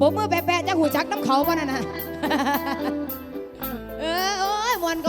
ผมเมื่อแปะๆจะหูจักน้ำเขาป่ะน่ะนะเออโอ้ยมวนก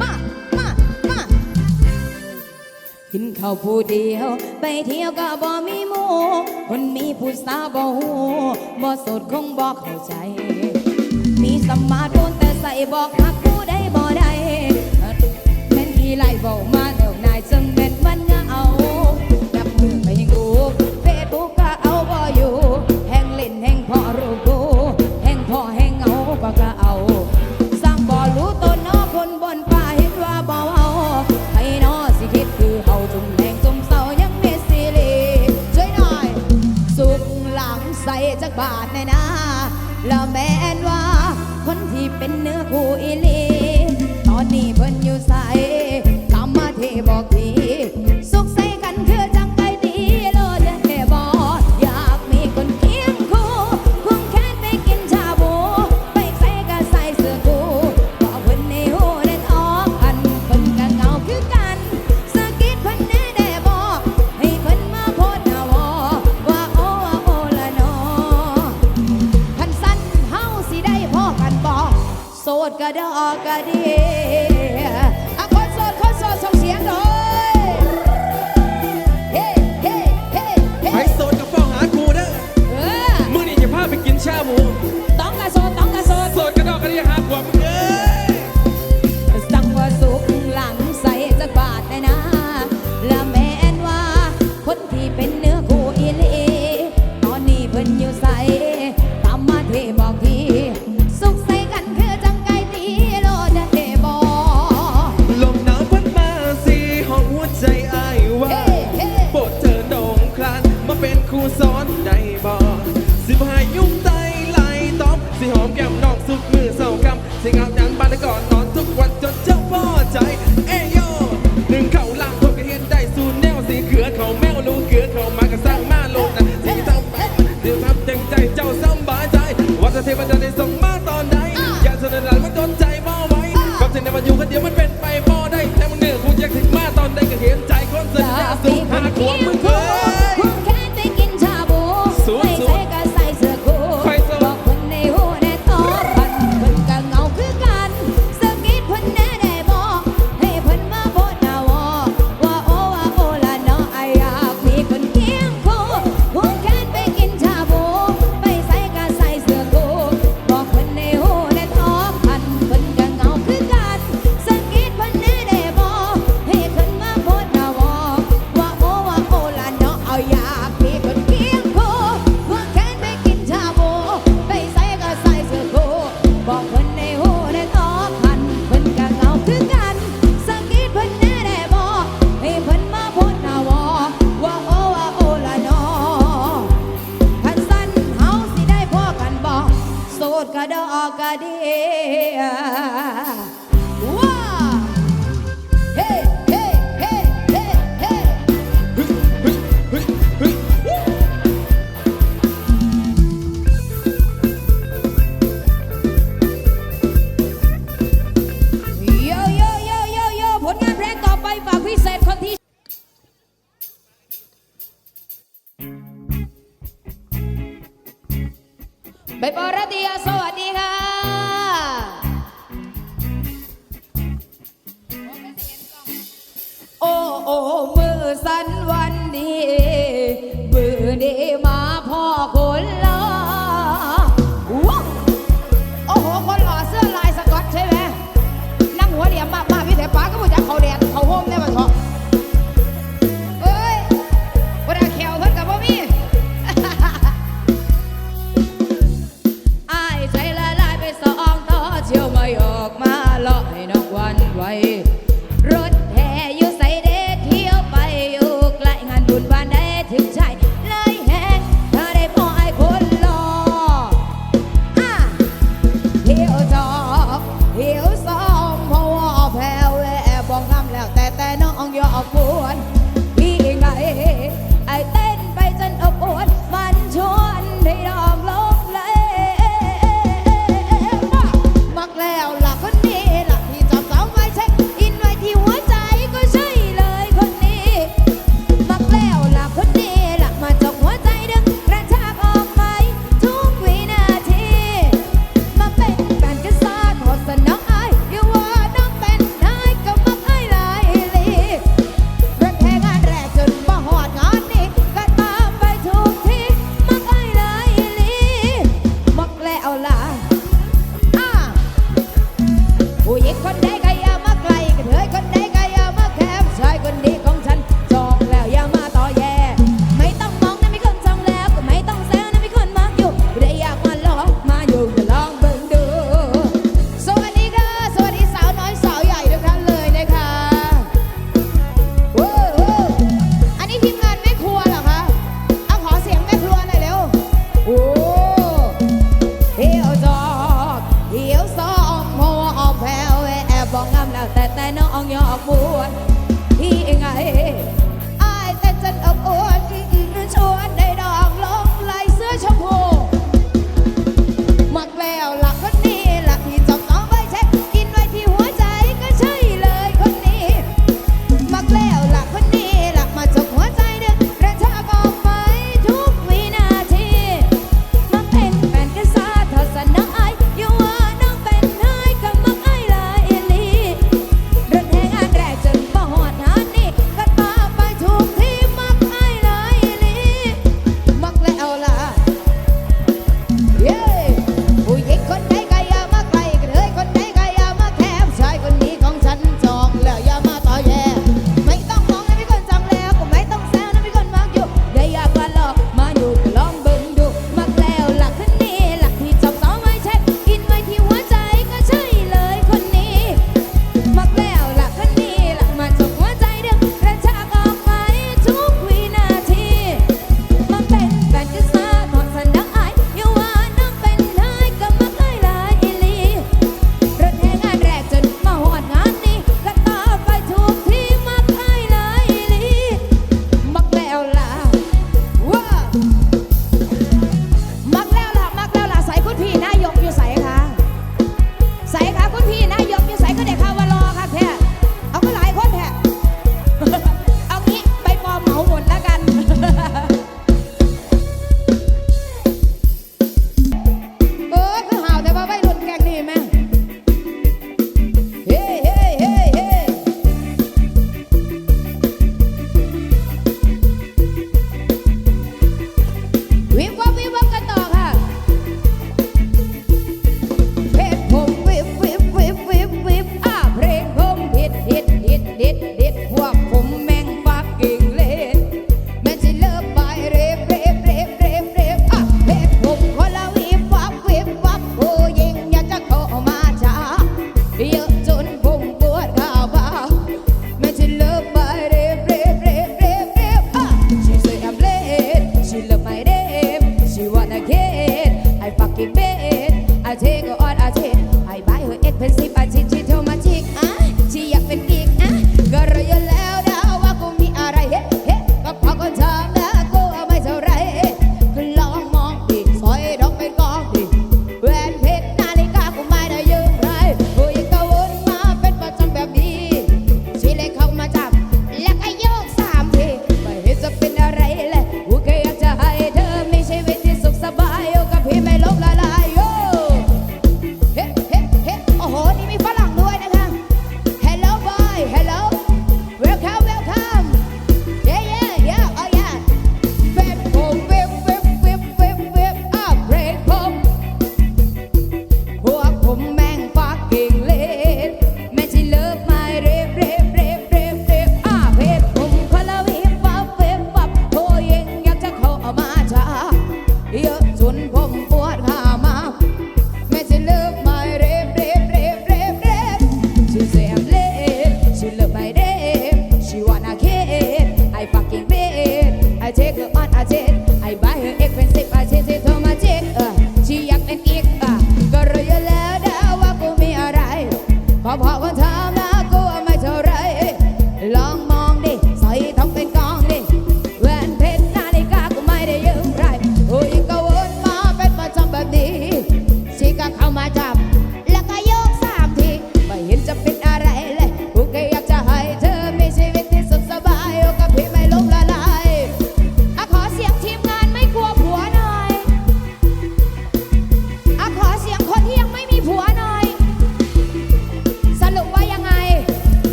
มากินข้าวผู้เดียว ไปเที่ยวก็บ่มีมู่คนมีผู้สาวบ่หูบ่สดคงบ่เข้าใจ มีสมาโดนแต่ใส่บ่ก đi lại vào ma đều này dâng bên văn ดอกกะดีอะคนโสดคนโสดส่งเสียงดอก What กระดอกกระเดีย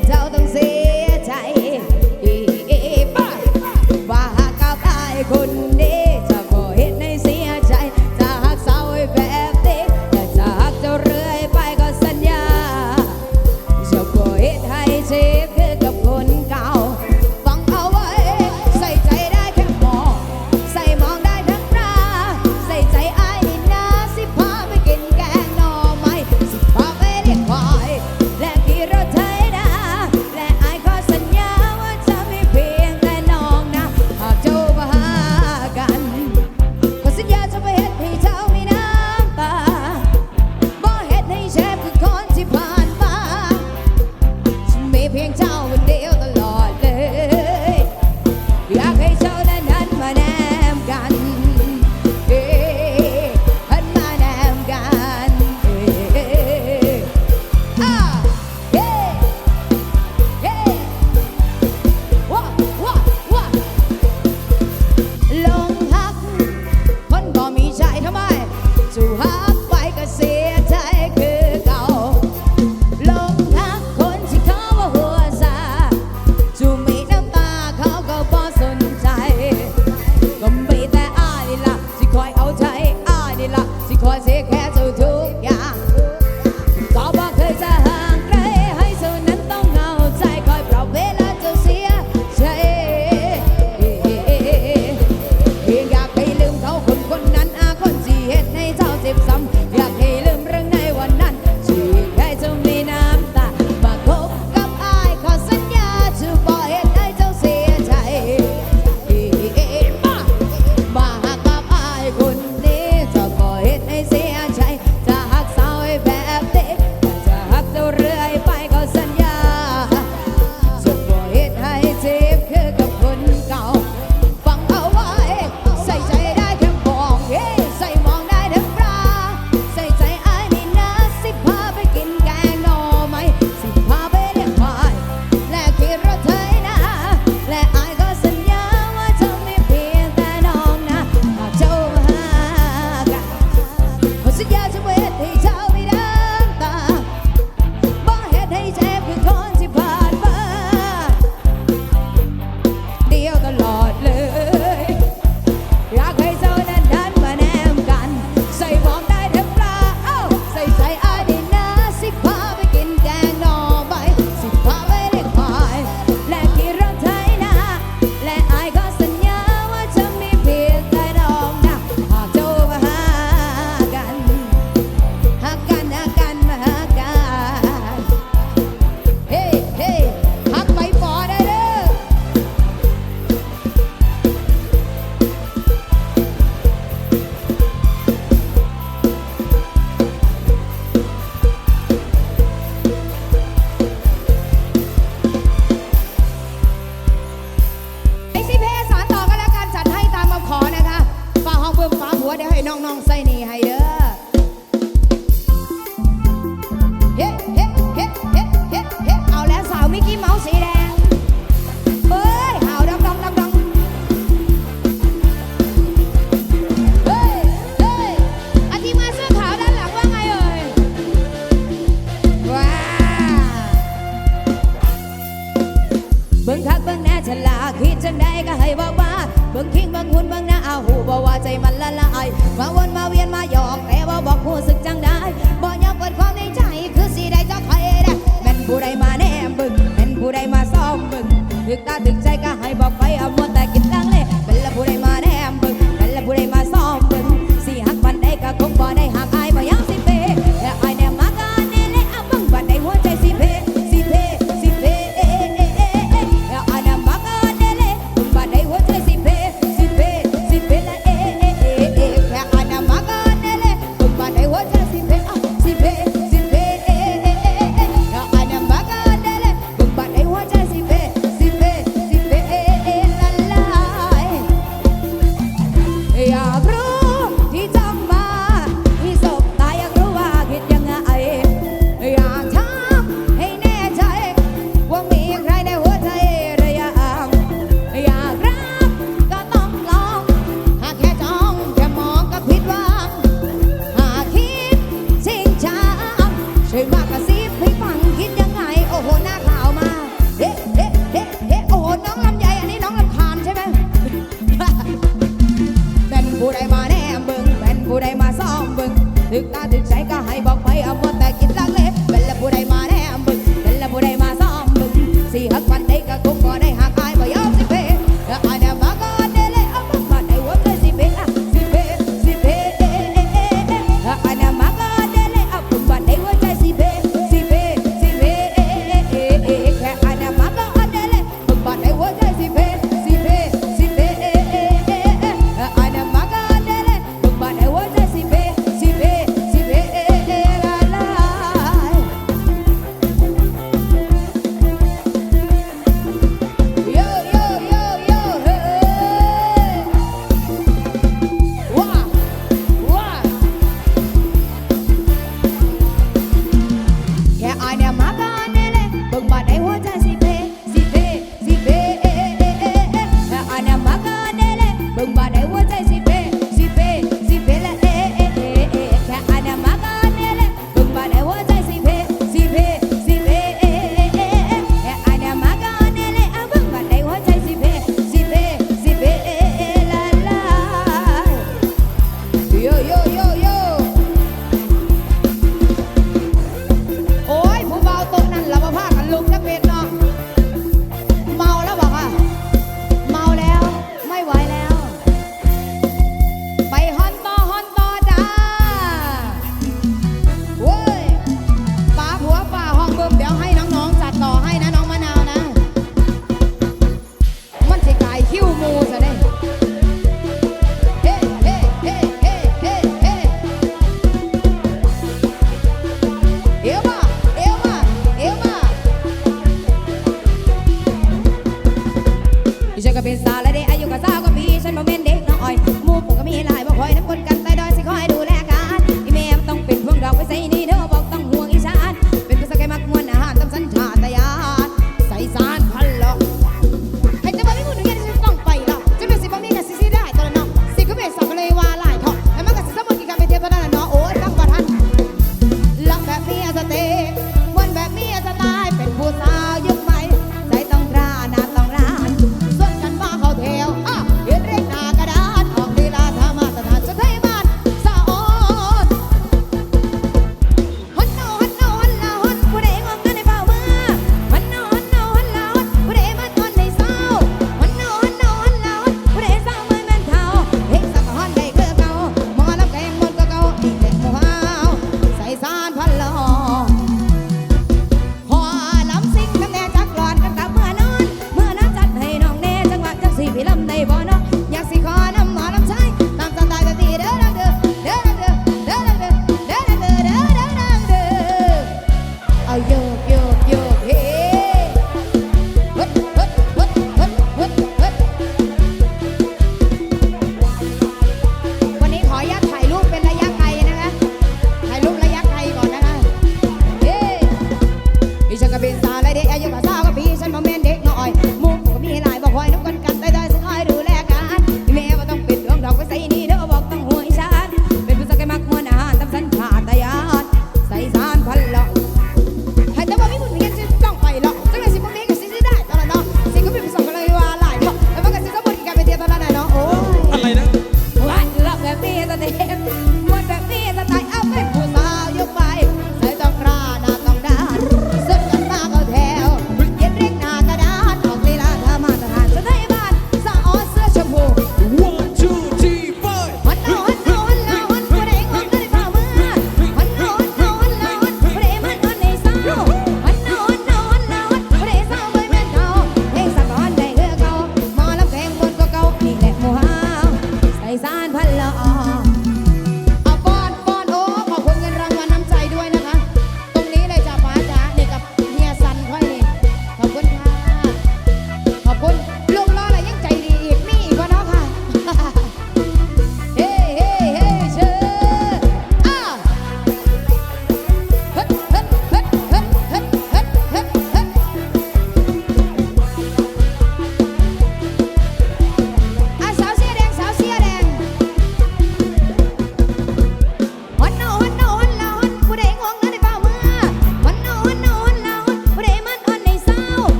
doubt. องใส่นี่ให้เด้อ